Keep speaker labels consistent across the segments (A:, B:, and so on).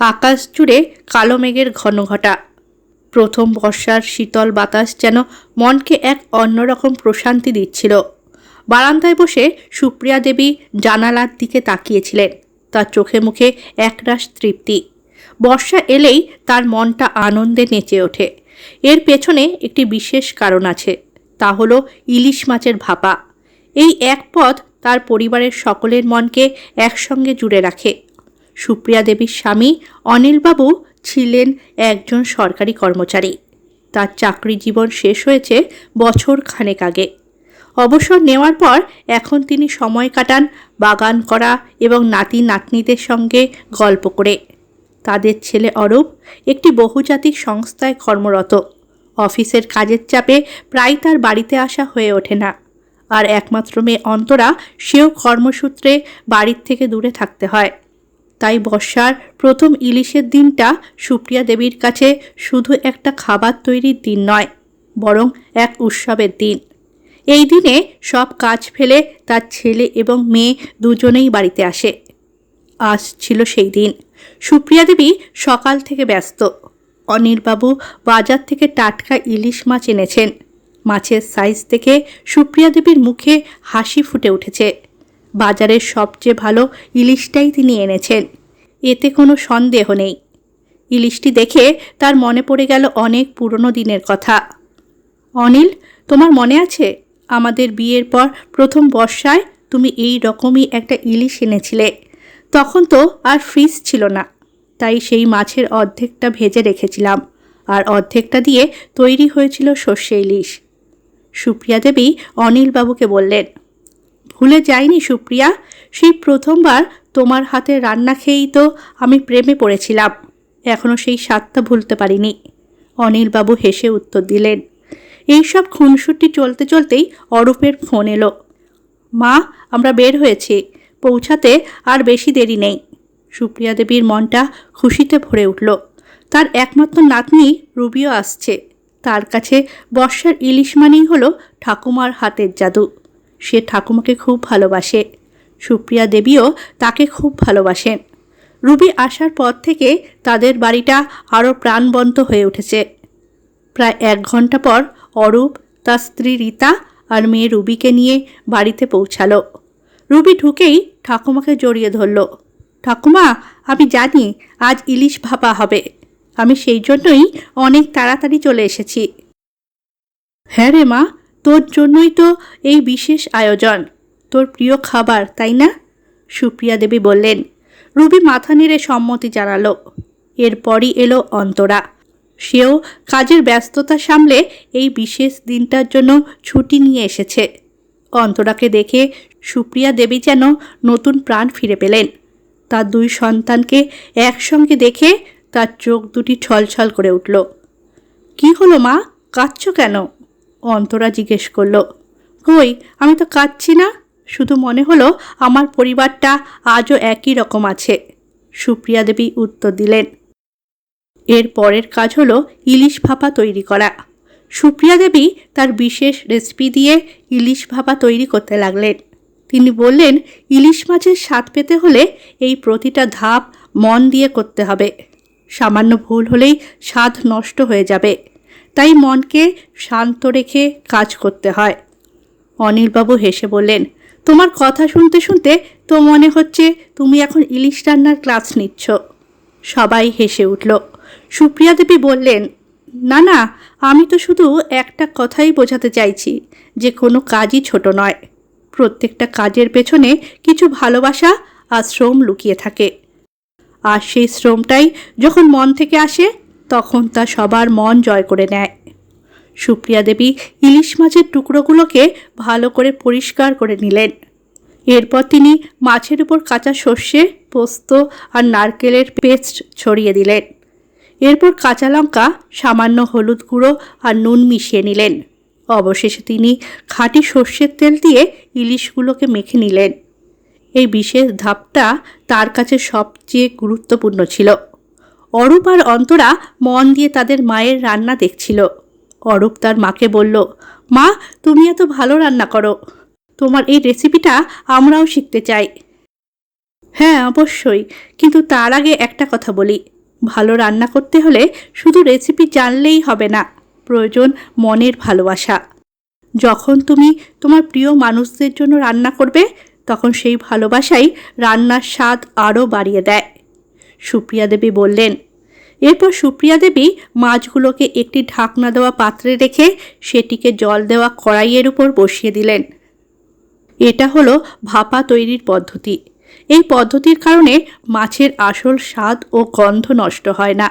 A: আকাশ জুড়ে কালো মেঘের ঘন ঘটা। প্রথম বর্ষার শীতল বাতাস যেন মনকে এক অন্যরকম প্রশান্তি দিচ্ছিল। বারান্দায় বসে সুপ্রিয়া দেবী জানালার দিকে তাকিয়েছিলেন। তার চোখে মুখে একরাশ তৃপ্তি। বর্ষা এলেই তার মনটা আনন্দে নেচে ওঠে। এর পেছনে একটি বিশেষ কারণ আছে। তা হলো ইলিশ মাছের ভাপা। এই এক পথ তার পরিবারের সকলের মনকে একসঙ্গে জুড়ে রাখে। সুপ্রিয়া দেবীর স্বামী অনিলবাবু ছিলেন একজন সরকারি কর্মচারী। তার চাকরি জীবন শেষ হয়েছে বছর খানেক আগে। অবসর নেওয়ার পর এখন তিনি সময় কাটান বাগান করা এবং নাতি নাতনিদের সঙ্গে গল্প করে। তাদের ছেলে অরূপ একটি বহুজাতিক সংস্থায় কর্মরত। অফিসের কাজের চাপে প্রায় তার বাড়িতে আসা হয়ে ওঠে না। আর একমাত্র মেয়ে অন্তরা সেও কর্মসূত্রে বাড়ির থেকে দূরে থাকতে হয়। তাই বর্ষার প্রথম ইলিশের দিনটা সুপ্রিয়া দেবীর কাছে শুধু একটা খাবার তৈরির দিন নয়, বরং এক উৎসবের দিন। এই দিনে সব কাজ ফেলে তার ছেলে এবং মেয়ে দুজনেই বাড়িতে আসে। আজ ছিল সেই দিন। সুপ্রিয়া দেবী সকাল থেকে ব্যস্ত। অনিলবাবু বাজার থেকে টাটকা ইলিশ মাছ এনেছেন। মাছের সাইজ দেখে সুপ্রিয়া দেবীর মুখে হাসি ফুটে উঠেছে। বাজারের সবচেয়ে ভালো ইলিশটাই তিনি এনেছেন। এতে কোনো সন্দেহ নেই। ইলিশটি দেখে তার মনে পড়ে গেল অনেক পুরনো দিনের কথা। অনিল, তোমার মনে আছে? আমাদের বিয়ের পর প্রথম বর্ষায় তুমি এই রকমই একটা ইলিশ এনেছিলে। তখন তো আর ফ্রিজ ছিল না। তাই সেই মাছের অর্ধেকটা ভেজে রেখেছিলাম। আর অর্ধেকটা দিয়ে তৈরি হয়েছিল সর্ষে ইলিশ। সুপ্রিয়া দেবী অনিলবাবুকে বললেন ভুলে যাইনি সুপ্রিয়া। সেই প্রথমবার তোমার হাতে রান্না খেয়েই তো আমি প্রেমে পড়েছিলাম। এখনও সেই স্বাদটা ভুলতে পারিনি। অনিলবাবু হেসে উত্তর দিলেন, এইসব খুনসুটি চলতে চলতেই অরূপের ফোন এলো। মা, আমরা বের হয়েছি। পৌঁছাতে আর বেশি দেরি নেই। সুপ্রিয়া দেবীর মনটা খুশিতে ভরে উঠল। তার একমাত্র নাতনি রুবিও আসছে। তার কাছে বর্ষার ইলিশ মানেই হলো ঠাকুমার হাতের জাদু। সে ঠাকুমাকে খুব ভালোবাসে। সুপ্রিয়া দেবীও তাকে খুব ভালোবাসেন। রুবি আসার পর থেকে তাদের বাড়িটা আরও প্রাণবন্ত হয়ে উঠেছে। প্রায় এক ঘণ্টা পর অরূপ, তার স্ত্রী রীতা আর মেয়ে রুবিকে নিয়ে বাড়িতে পৌঁছালো। রুবি ঢুকেই ঠাকুমাকে জড়িয়ে ধরল। ঠাকুমা, আমি জানি আজ ইলিশ ভাপা হবে। আমি সেই জন্যই অনেক তাড়াতাড়ি চলে এসেছি। হ্যাঁ রে মা তোর জন্যই তো এই বিশেষ আয়োজন। তোর প্রিয় খাবার, তাই না? সুপ্রিয়া দেবী বললেন। রুবি মাথা নেড়ে সম্মতি জানালো। এরপরই এলো অন্তরা। সেও কাজের ব্যস্ততা সামলে এই বিশেষ দিনটার জন্য ছুটি নিয়ে এসেছে। অন্তরাকে দেখে সুপ্রিয়া দেবী যেন নতুন প্রাণ ফিরে পেলেন। তার দুই সন্তানকে একসঙ্গে দেখে তার চোখ দুটি ছলছল করে উঠল। কি হলো মা? কাঁদছ কেন? অন্তরা জিজ্ঞেস করল, কই, আমি তো কাঁদছি না? শুধু মনে হলো, আমার পরিবারটা আজও একই রকম আছে। সুপ্রিয়া দেবী উত্তর দিলেন, এর পরের কাজ হলো ইলিশ ভাপা তৈরি করা। সুপ্রিয়া দেবী তার বিশেষ রেসিপি দিয়ে ইলিশ ভাপা তৈরি করতে লাগলেন। তিনি বললেন, ইলিশ মাছের স্বাদ পেতে হলে এই প্রতিটা ধাপ মন দিয়ে করতে হবে। সামান্য ভুল হলেই স্বাদ নষ্ট হয়ে যাবে। তাই মনকে শান্ত রেখে কাজ করতে হয়। অনিলবাবু হেসে বললেন, তোমার কথা শুনতে শুনতে তো মনে হচ্ছে তুমি এখন ইলিশ রান্নার ক্লাস নিচ্ছ। সবাই হেসে উঠল। সুপ্রিয়া দেবী বললেন, না না, আমি তো শুধু একটা কথাই বোঝাতে চাইছি, যে কোনো কাজই ছোট নয়। প্রত্যেকটা কাজের পেছনে কিছু ভালোবাসা আর শ্রম লুকিয়ে থাকে। আর সেই শ্রমটাই যখন মন থেকে আসে তখন তা সবার মন জয় করে নেয়। সুপ্রিয়া দেবী ইলিশ মাছের টুকরোগুলোকে ভালো করে পরিষ্কার করে নিলেন। এরপর তিনি মাছের উপর কাঁচা সর্ষে, পোস্ত আর নারকেলের পেস্ট ছড়িয়ে দিলেন। এরপর কাঁচা লঙ্কা, সামান্য হলুদ গুঁড়ো আর নুন মিশিয়ে নিলেন। অবশেষে তিনি খাঁটি সর্ষের তেল দিয়ে ইলিশগুলোকে মেখে নিলেন। এই বিশেষ ধাপটা তার কাছে সবচেয়ে গুরুত্বপূর্ণ ছিল। অরূপ আর অন্তরা মন দিয়ে তাদের মায়ের রান্না দেখছিল। অরূপ তার মাকে বলল, মা, তুমি এত ভালো রান্না করো। তোমার এই রেসিপিটা আমরাও শিখতে চাই। হ্যাঁ অবশ্যই। কিন্তু তার আগে একটা কথা বলি। ভালো রান্না করতে হলে শুধু রেসিপি জানলেই হবে না। প্রয়োজন মনের ভালোবাসা। যখন তুমি তোমার প্রিয় মানুষদের জন্য রান্না করবে, তখন সেই ভালোবাসাই রান্নার স্বাদ আরও বাড়িয়ে দেয়। সুপ্রিয়া দেবী বললেন। এরপর সুপ্রিয়া দেবী মাছগুলোকে একটি ঢাকনা দেওয়া পাত্রে রেখে সেটিকে জল দেওয়া কড়াইয়ের উপর বসিয়ে দিলেন। এটা হলো ভাপা তৈরির পদ্ধতি। এই পদ্ধতির কারণে মাছের আসল স্বাদ ও গন্ধ নষ্ট হয় না।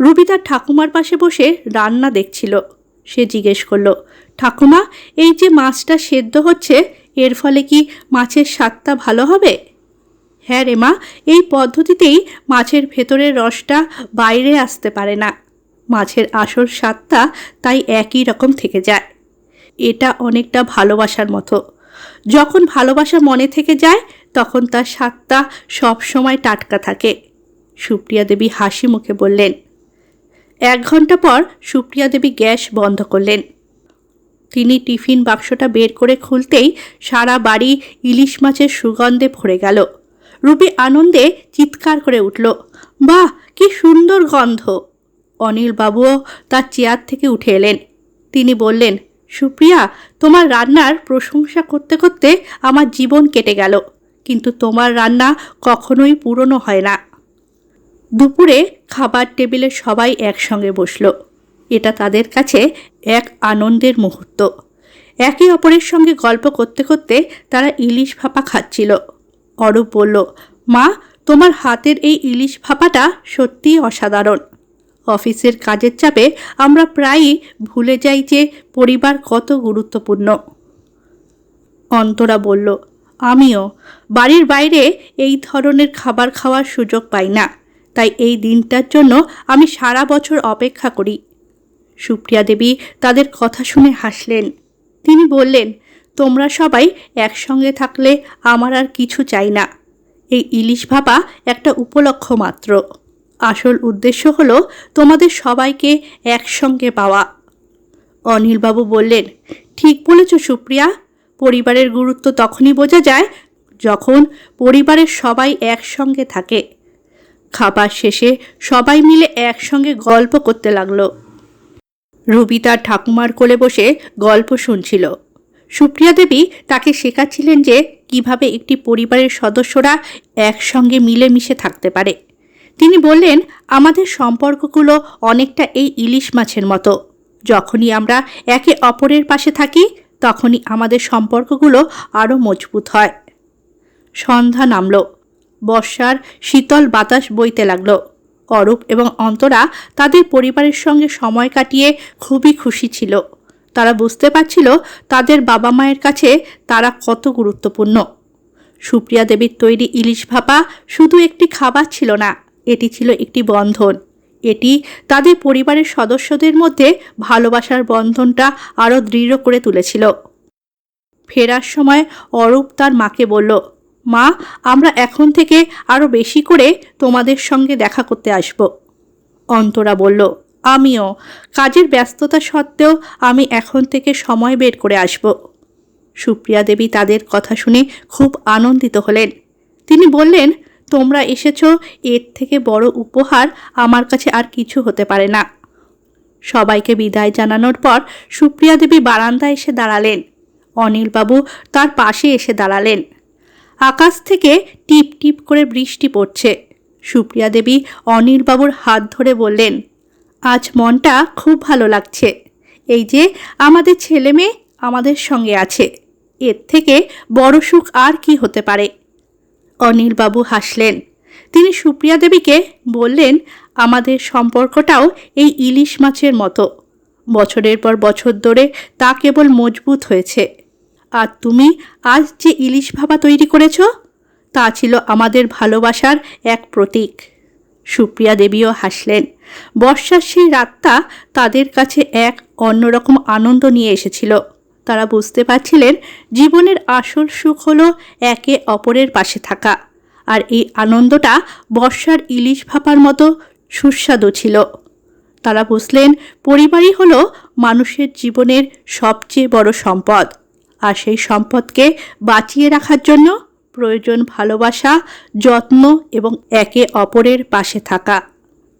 A: রুবি তার ঠাকুমার পাশে বসে রান্না দেখছিল। সে জিজ্ঞেস করল, ঠাকুমা, এই যে মাছটা সেদ্ধ হচ্ছে, এর ফলে কি মাছের স্বাদটা ভালো হবে? হ্যাঁ রে মা, এই পদ্ধতিতেই মাছের ভেতরের রসটা বাইরে আসতে পারে না। মাছের আসল স্বাদটা তাই একই রকম থেকে যায়। এটা অনেকটা ভালোবাসার মতো। যখন ভালোবাসা মনে থেকে যায়, তখন তার স্বাদটা সবসময় টাটকা থাকে। সুপ্রিয়া দেবী হাসি মুখে বললেন, এক ঘণ্টা পর সুপ্রিয়া দেবী গ্যাস বন্ধ করলেন। তিনি টিফিন বাক্সটা বের করে খুলতেই সারা বাড়ি ইলিশ মাছের সুগন্ধে ভরে গেল। রুবি আনন্দে চিৎকার করে উঠল, বাহ, কি সুন্দর গন্ধ! অনিল বাবুও তার চেয়ার থেকে উঠে এলেন। তিনি বললেন, সুপ্রিয়া, তোমার রান্নার প্রশংসা করতে করতে আমার জীবন কেটে গেল, কিন্তু তোমার রান্না কখনোই পুরনো হয় না। দুপুরে খাবার টেবিলে সবাই একসঙ্গে বসল। এটা তাদের কাছে এক আনন্দের মুহূর্ত। একে অপরের সঙ্গে গল্প করতে করতে তারা ইলিশ ভাপা খাচ্ছিল। অরূপ বলল, মা, তোমার হাতের এই ইলিশ ভাপাটা সত্যিই অসাধারণ। অফিসের কাজের চাপে আমরা প্রায়ই ভুলে যাই যে পরিবার কত গুরুত্বপূর্ণ। অন্তরা বলল, আমিও। বাড়ির বাইরে এই ধরনের খাবার খাওয়ার সুযোগ পাই না। তাই এই দিনটার জন্য আমি সারা বছর অপেক্ষা করি। সুপ্রিয়া দেবী তাদের কথা শুনে হাসলেন। তিনি বললেন তোমরা সবাই একসঙ্গে থাকলে আমার আর কিছু চাই না। এই ইলিশ ভাপা একটা উপলক্ষ মাত্র। আসল উদ্দেশ্য হলো তোমাদের সবাইকে একসঙ্গে পাওয়া। অনিলবাবু বললেন, ঠিক বলেছ সুপ্রিয়া। পরিবারের গুরুত্ব তখনই বোঝা যায় যখন পরিবারের সবাই একসঙ্গে থাকে। খাবার শেষে সবাই মিলে একসঙ্গে গল্প করতে লাগল। রুবি তার ঠাকুমার কোলে বসে গল্প শুনছিল। সুপ্রিয়া দেবী তাকে শেখাচ্ছিলেন যে কীভাবে একটি পরিবারের সদস্যরা একসঙ্গে মিলেমিশে থাকতে পারে। তিনি বললেন, আমাদের সম্পর্কগুলো অনেকটা এই ইলিশ মাছের মতো। যখনই আমরা একে অপরের পাশে থাকি, তখনই আমাদের সম্পর্কগুলো আরও মজবুত হয়। সন্ধ্যা নামল। বর্ষার শীতল বাতাস বইতে লাগল। অরূপ এবং অন্তরা তাদের পরিবারের সঙ্গে সময় কাটিয়ে খুবই খুশি ছিল। তারা বুঝতে পারছিল তাদের বাবা মায়ের কাছে তারা কত গুরুত্বপূর্ণ। সুপ্রিয়া দেবীর তৈরি ইলিশ ভাপা শুধু একটি খাবার ছিল না, এটি ছিল একটি বন্ধন। এটি তাদের পরিবারের সদস্যদের মধ্যে ভালোবাসার বন্ধনটা আরও দৃঢ় করে তুলেছিল। ফেরার সময় অরূপ তার মাকে বলল, মা, আমরা এখন থেকে আরও বেশি করে তোমাদের সঙ্গে দেখা করতে আসব। অন্তরা বলল আমিও। কাজের ব্যস্ততা সত্ত্বেও আমি এখন থেকে সময় বের করে আসব। সুপ্রিয়া দেবী তাদের কথা শুনে খুব আনন্দিত হলেন। তিনি বললেন, তোমরা এসেছ, এর থেকে বড় উপহার আমার কাছে আর কিছু হতে পারে না। সবাইকে বিদায় জানানোর পর সুপ্রিয়া দেবী বারান্দায় এসে দাঁড়ালেন। অনিলবাবু তার পাশে এসে দাঁড়ালেন। আকাশ থেকে টিপ টিপ করে বৃষ্টি পড়ছে। সুপ্রিয়া দেবী অনিলবাবুর হাত ধরে বললেন আজ মনটা খুব ভালো লাগছে। এই যে আমাদের ছেলে মেয়ে আমাদের সঙ্গে আছে। এর থেকে বড় সুখ আর কি হতে পারে? অনিলবাবু হাসলেন। তিনি সুপ্রিয়া দেবীকে বললেন, আমাদের সম্পর্কটাও এই ইলিশ মাছের মতো। বছরের পর বছর ধরে তা কেবল মজবুত হয়েছে। আর তুমি আজ যে ইলিশ ভাপা তৈরি করেছ, তা ছিল আমাদের ভালোবাসার এক প্রতীক। সুপ্রিয়া দেবীও হাসলেন। বর্ষার সেই রাতটা তাদের কাছে এক অন্যরকম আনন্দ নিয়ে এসেছিল। তারা বুঝতে পারছিলেন জীবনের আসল সুখ হলো একে অপরের পাশে থাকা। আর এই আনন্দটা বর্ষার ইলিশ ভাপার মতো সুস্বাদু ছিল। তারা বুঝলেন পরিবারই হলো মানুষের জীবনের সবচেয়ে বড় সম্পদ। আর সেই সম্পদকে বাঁচিয়ে রাখার জন্য প্রয়োজন ভালোবাসা যত্ন এবং একে অপরের পাশে থাকা।